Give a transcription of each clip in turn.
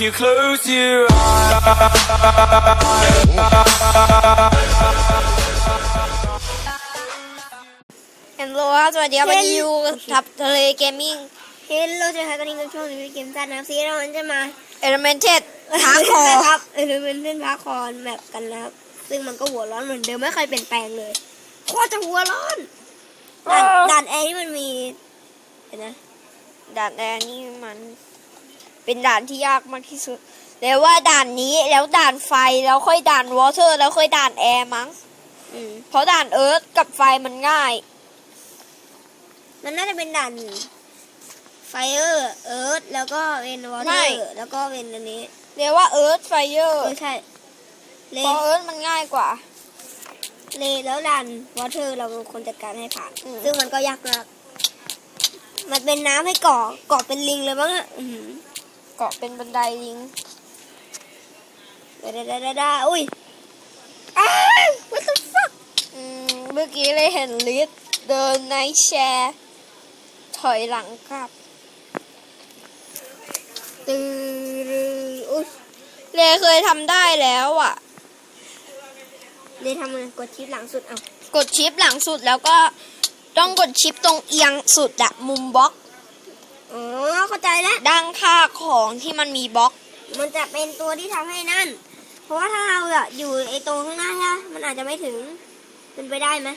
if you close your eyes. เฮลโลครับสวัสดีครับวันนี้อยู่กับทับทะเลเกมมิ่งเฮลโลเจอกันตอนนี้กับช่วงนี้เกมซันนะครับซีเราจะมาเอลเมนเต็ดหาคอครับเออเป็นเล่นพาคอนแบบกันนะครับ ซึ่งมันก็หัวร้อนเหมือนเดิมไม่เคยเปลี่ยนแปลงเลยโคตรจะหัวร้อนด่านด่านแอร์ที่มันมีเห็นไหมด่านแดนนี่มัน เป็นด่านที่ยากมากที่สุด แล้วว่าด่านนี้แล้วด่านไฟแล้วค่อยด่านวอเตอร์ แล้วค่อยด่านแอร์มั้งอืมเพราะด่านเอิร์ธกับไฟมันง่าย มันน่าจะเป็นด่านไฟเออร์เอิร์ธแล้วก็เวนวอเตไม่ อร์แล้วก็เวนอันนี้เรียกว่าเอิร์ธไฟเออเอร์อใช่เลเพราะเอิร์ธมันง่ายกว่า เลแล้วด่านวอเตอร์เราเป็นคนจัดการให้ผ่าน อืม ซึ่งมันก็ยากมากมันเป็นน้ำให้เกาะเกาะเป็นลิงเลยมั้งอะอื้อหือ เกาะเป็นบันไดลิงดาดาดาดาดาอุ้ยอ้าว what the fuck อืมเมื่อกี้เลยเห็นลิสเดินในแชร์ ถอยหลังกลับตือรืออุ้ยเลเคยทำได้แล้วอะเดยวทำไงกดชิปหลังสุดเอา กดชิปหลังสุดแล้วก็ต้องกดชิปตรงเอียงสุดอะมุมบล็อก อ๋อเข้าใจแล้วด้านข้างของที่มันมีบล็อก มันจะเป็นตัวที่ทำให้นั่น เพราะว่าถ้าเราอะอยู่ไอตรงข้างหน้าใช่ปะมันอาจจะไม่ถึง เป็นไปได้ไหม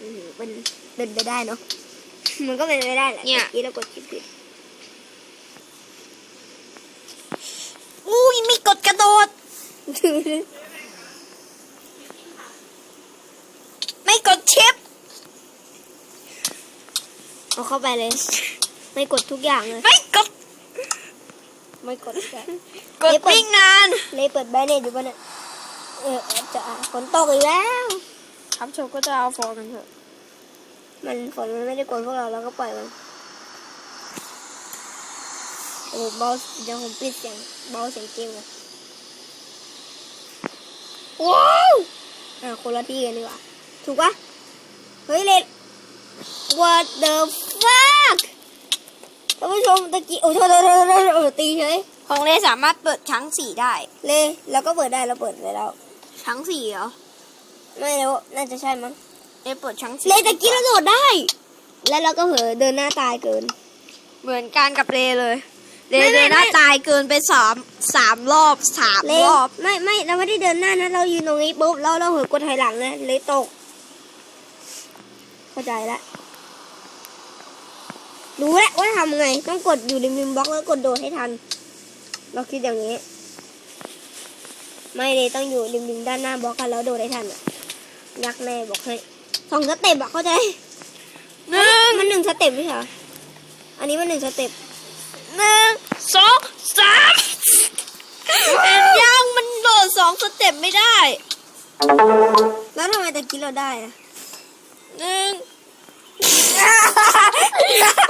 อืมเป็นเป็นไปได้เนาะ มันก็เป็นไปได้แหละเนี่ย มื่อกี้เรากดชิปผิดอุ้ยมีกดกระโดด ไม่กดชิป เอาเข้าไปเลย ไม่กดทุกอย่างเลย ไม่กด ไม่กดทุกอย่างกดวิ่งนานเลยเปิดแบนเนตอยู่ปะเนี่ยเออจะฝนตกอีกแล้วครับโชก็จะเอาฟองกันเถอะ มันฝนมันไม่ได้กดพวกเราเราก็ปล่อยมันโอ้เบาเดี๋ยวผมปิดเสียงเบาเสียงเกมก่อนว้าวอ่าคนละที่กันดีกว่า ถูกปะเฮ้ยเลด what the fuck ท่านผู้ชมตะกี้โอ้โทษโทษโทษโอ้ตีเฉยของเลสามารถเปิดชั้งสี่ได้ เลยเราก็เปิดได้เราเปิดไปแล้วชั้งสี่เหรอ ไม่แล้น่าจะใช่มั้งเลเปิดชั้งสี่เลตะกี้เราโดดได้ แล้วเราก็เผลอเดินหน้าตายเกิน เหมือนกันกับเลเลย เลไม่ไม่เลน่าไม่ ตายเกินไปสามสามรอบสามเลรอบ ไม่ไม่เราไม่ได้เดินหน้านะเรายืนตรงนี้ปุ๊บเราเราเผลอกดถอยหลังเลยเลยตก เข้าใจละ รู้แล้วว่าทำไง ต้องกดอยู่ในมุมบล็อกแล้วกดโดดให้ทัน เราคิดอย่างนี้ ไม่เลยต้องอยู่ริมริมด้านหน้าบล็อกกันแล้วโดดให้ทันอะยักแน่บอกให้สองสเต็ปอะเข้าใจหนึ่งมันหนึ่งสเต็ปไม่ใช่เหรออันนี้มันหนึ่งสเต็ปหนึ่งสองสามเห็นยังมันโดดสองสเต็ปไม่ได้ แล้วทำไมตะกี้เราได้อะหนึ่ง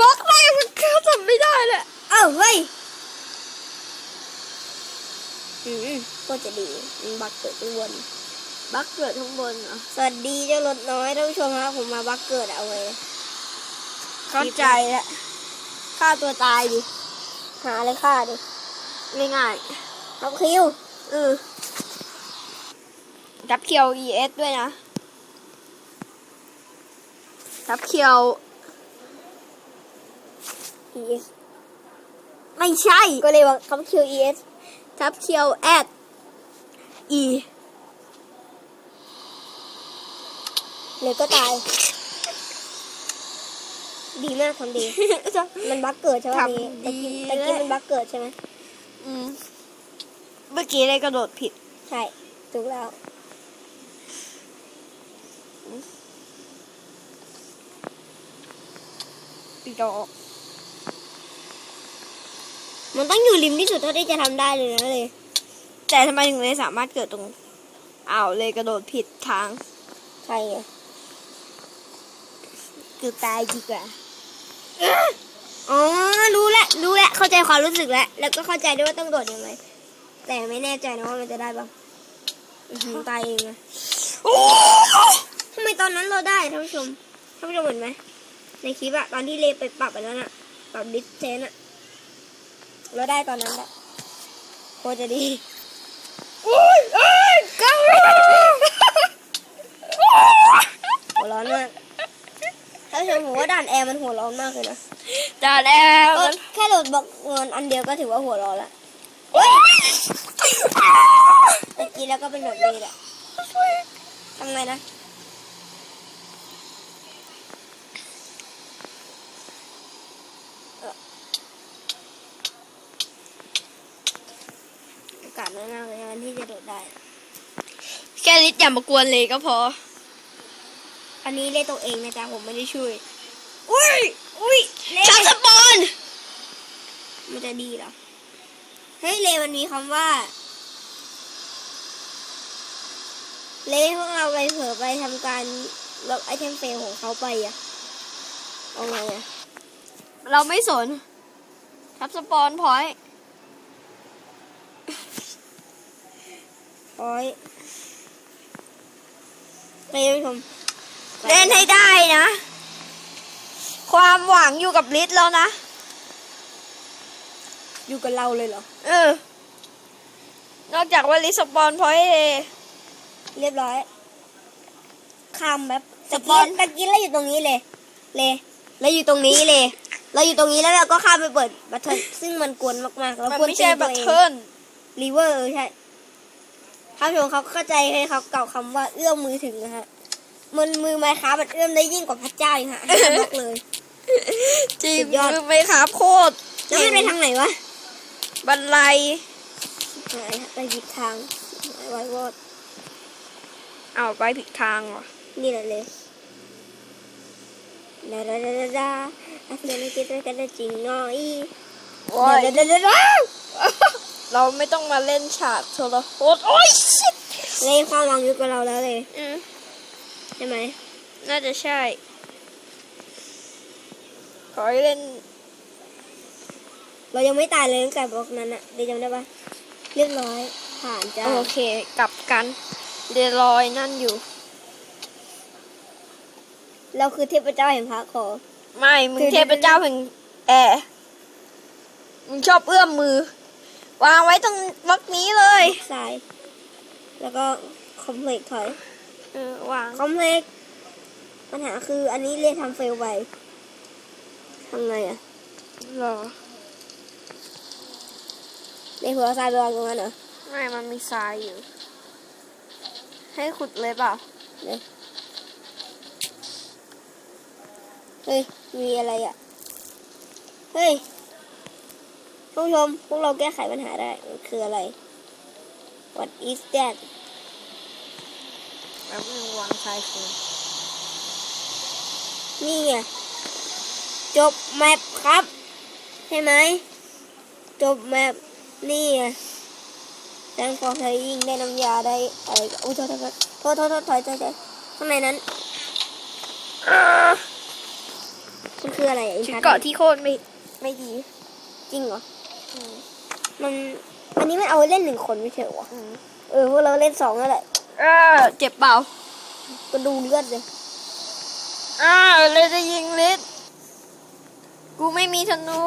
บล็อกไปมันเข้าทำไม่ได้เลยเอ้าเฮ้ยอืมก็จะดีมันบักเกิดข้างบนบักเกิดข้างบนเหรอสวัสดีเจ้ารถน้อยท่านผู้ชมครับผมมาบักเกิดเอาไว้เข้าใจแล้วฆ่าตัวตายดิหาอะไรฆ่าดิง่ายเอาคิวๆเออทับเคียว ES ด้วยนะทับเคียว อีเอสไม่ใช่ ก็เลยว่าคำคิวเอสทับเคียวแอด E เลยก็ตาย ดีมากทำดี มันบักเกิดใช่ไหมทำดีตะกี้ตะกี้มันบักเกิดใช่ไหมอืมเมื่อกี้ได้กระโดดผิด ใช่ถูกแล้วอีดอก มันต้องอยู่ริมที่สุดเท่าที่จะทำได้เลยนะเลย แต่ทำไมถึงเลยสามารถเกิดตรงอ้าวเลยกระโดดผิดทางใช่ไงคือตายดีกว่าอ๋อรู้แล้วรู้แล้วเข้าใจความรู้สึกแล้วแล้วก็เข้าใจด้วยว่าต้องโดดยังไงแต่ไม่แน่ใจนะว่ามันจะได้บ้างอื้อหือตายเองอะทำไมตอนนั้นเราได้ท่านผู้ชมท่านผู้ชมเห็นไหมในคลิปอะตอนที่เลไปปรับอันนั้นอะปรับดิสเทนอะ เราได้ตอนนั้นแหละโคตรจะดีอุ้ยเอ้ยกังหัวร้อนมากถ้าชมผมว่าด่านแอร์มันหัวร้อนมากเลยนะด่านแอร์ก็มันแค่โหลดบล็อกเงินอันเดียวก็ถือว่าหัวร้อนละตะกี้แล้วก็เป็นแบบนี้แหละทำไงนะ โอกาสน้อยมากเลยวันที่จะโดดได้ แค่ลิศอย่ามากวนเลยก็พอ อันนี้เล่นตัวเองนะจ๊ะผมไม่ได้ช่วย อุ้ย อุ้ยเล่ชักสปอนมันจะดีเหรอ เฮ้ยเลมันมีคำว่า เลพวกเราไปเผลอไปทำการลบไอเทมเฟลของเขาไปอะเอาไงอะเราไม่สนทับสปอนพอยต์ โอ้ยเลท่านผู้ชมเล่นให้ได้นะ ความหวังอยู่กับลิศแล้วนะ อยู่กับเราเลยเหรอ เออ นอกจากว่าลิศสปอนพอยต์เองเรียบร้อยข้ามแบบสตะปอกี้นตะกี้เราอยู่ตรงนี้เลย เลยเราอยู่ตรงนี้เลย เราอยู่ตรงนี้แล้วเราก็ข้ามไปเปิดบัตเทิลซึ่งมันกวนมากๆเรามันควรไม่ตีใช่ตับัวตเองเทิลรีเวอร์เออใช่ ท่านผู้ชมเขาเข้าใจให้เขาเกล่าวคำว่าเอื้อมมือถึงนะฮะมันมือไม้ค้ามันเอื้อมได้ยิ่งกว่าพระเจ้าอีกฮะห้าบล็อกเลยจริงสุดยอดคือไม่ครับโคตรแล้วมันไปทางไหนวะบันไลไหนฮะไปผิดทางไว้วอดเอาไปผิดทางว่ะนี่แหละเลยดาดาดาดาดาอาเซียนไม่คิดว่ากันได้จริงน้อยโอ้ยดาดาดาดา เราไม่ต้องมาเล่นฉากโทรโพสโอ้ยชิตเล่นความหวังอยู่กับเราแล้วเลยอืมใช่ไหม น่าจะใช่ ขอให้เล่น เรายังไม่ตายเลยตั้งแต่บล็อกนั้นอะเดี๋ยวจำได้ปะเรียบร้อย ผ่านจ้าโอเคกลับกันเดลอยนั่นอยู่ เราคือเทพเจ้าแห่งพระขอ ไม่ มึงคือเทพเจ้าแห่งแอร์มึงชอบเอื้อมมือ วางไว้ตรงบล็อกนี้เลยทรายแล้วก็คอมเพล็กถอยเออวางคอมเพล็กปัญหาคืออันนี้เรียนทำเฟลไปทำไงอะรอในหัวทรายไปวางตรงนั้นเหรอไม่มันมีทรายอยู่ ให้ขุดเลยเปล่าเฮ้ยมีอะไรอะเฮ้ย ท่านผู้ชมพวกเราแก้ไขปัญหาได้มันคืออะไร What is that แล้วมึงวางทรายคืนนี่ไงจบแมปครับ ใช่ไหม จบแมปนี่ไงแตงฟอร์ไทยยิงได้น้ำยาได้อะไรก็อุ้ยโทษโทษโทษโทษโทษถอยถอยถอยข้างในนั้นมันคืออะไรอินชุดทัศน์เกาะที่โคตรไม่ไม่ดี จริงเหรออื มมันอันนี้มันเอาไว้เล่นหนึ่งคนไม่ใช่เหรอวะอืมเออพวกเราเล่นสองนั่นแหละเออเจ็บเปล่าก็ดูเลือดเลยอ้าวเลยจะยิงลิศกูไม่มีธนู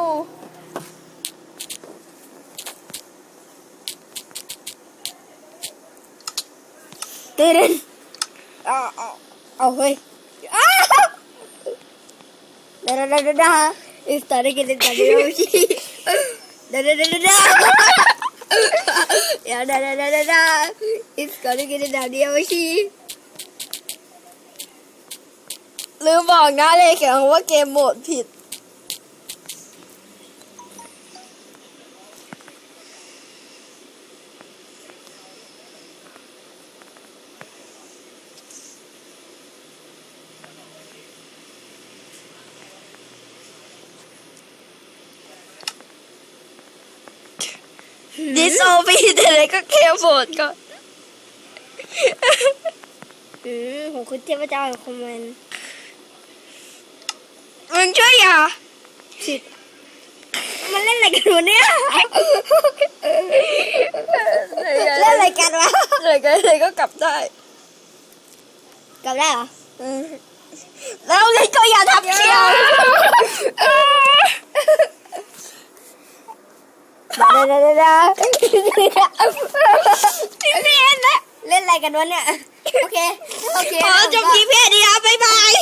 เตือนเอาเอาเอาเฮ้ยอ้าวดาดาดาดาดาอิสตาร์กินดาดิโอชิ ดาดาดาดาดาอย่าดาดาดาดาดาอิสตาร์กินดาดิโอชิลืมบอกนะเลยแขียนว่าเกมโหมดผิด ดิสโอพีแต่ไหนก็เกมโหมดก็อืมผมคือเทพเจ้าแห่งคอมเมนต์มึงช่วยอย่าสิมันเล่นอะไรกันวะเนี่ย เล่นอะไรกันวะเลยก็เลยก็กลับได้ กลับได้เหรอแล้วเลยก็อย่าทำเชียวเเดี๋ยวเดี๋ยวเดี๋ยวพี่เมนนะ เล่นอะไรกันวะเนี่ย โอเค โอเค ขอจบคลิปแค่นี้ครับบ๊ายบาย